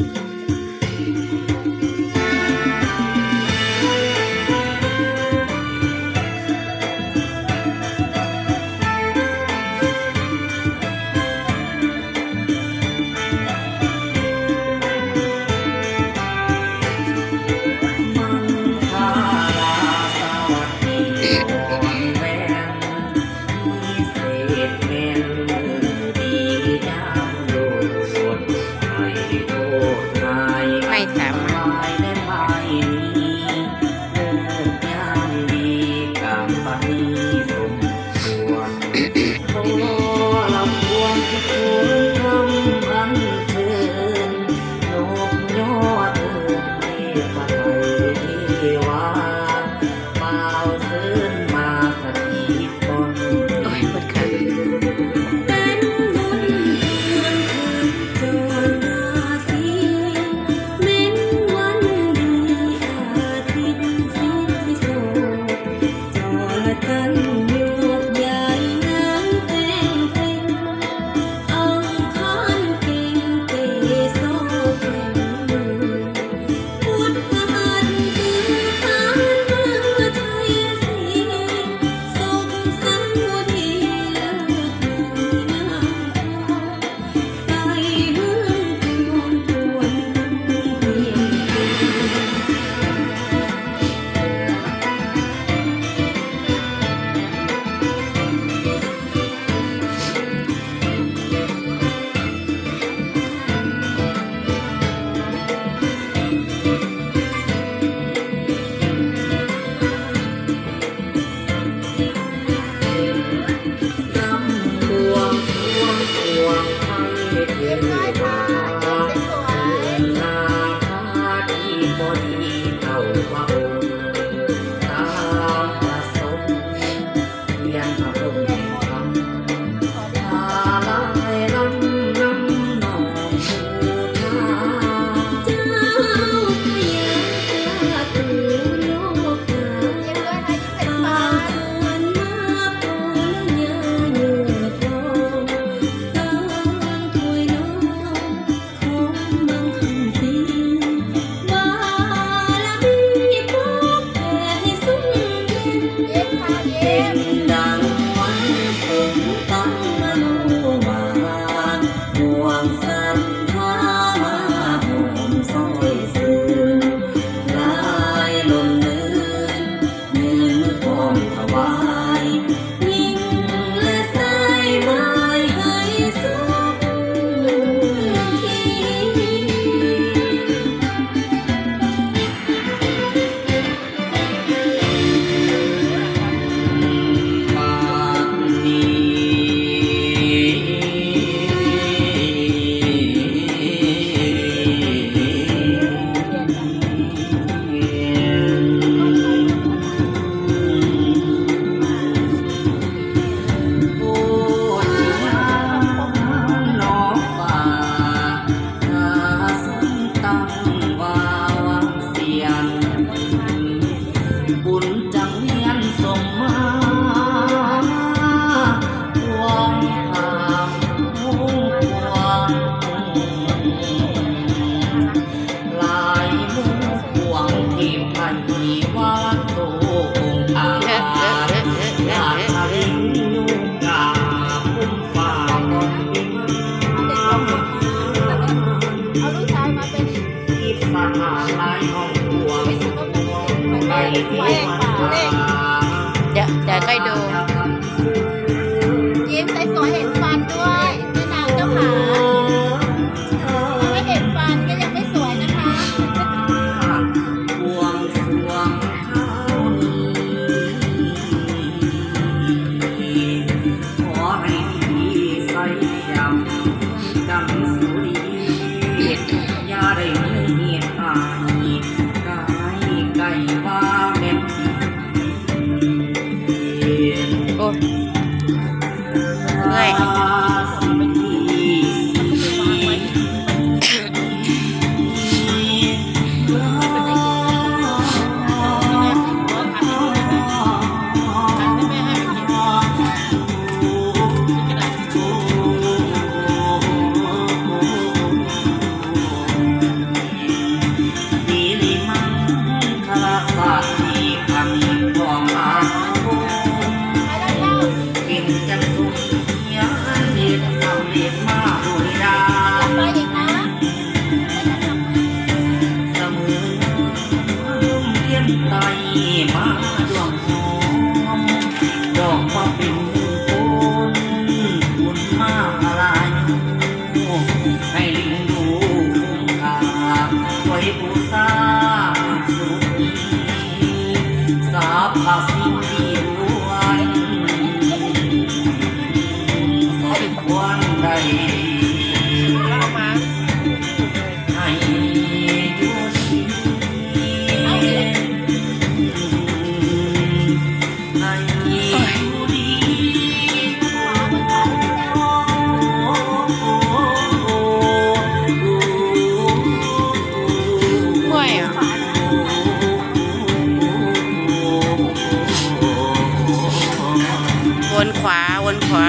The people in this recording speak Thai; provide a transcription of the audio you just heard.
มัง Thank you. วัดโตองค์อาาตินุ่งกาพุ่มฟ้าเอาลูกชายมาเป็นอิสระลายขงตัวไม่ใช่ต้องเป็นไฟไฟป่าเดี๋ยวเดี๋ยวใกล้ดู นี้มาดวงหอมดอกมาเปนคุณคุมาอะไรให้ลิงดูาไว้บูชาสุขีสาสิ เม่อะวนขวา วนขวา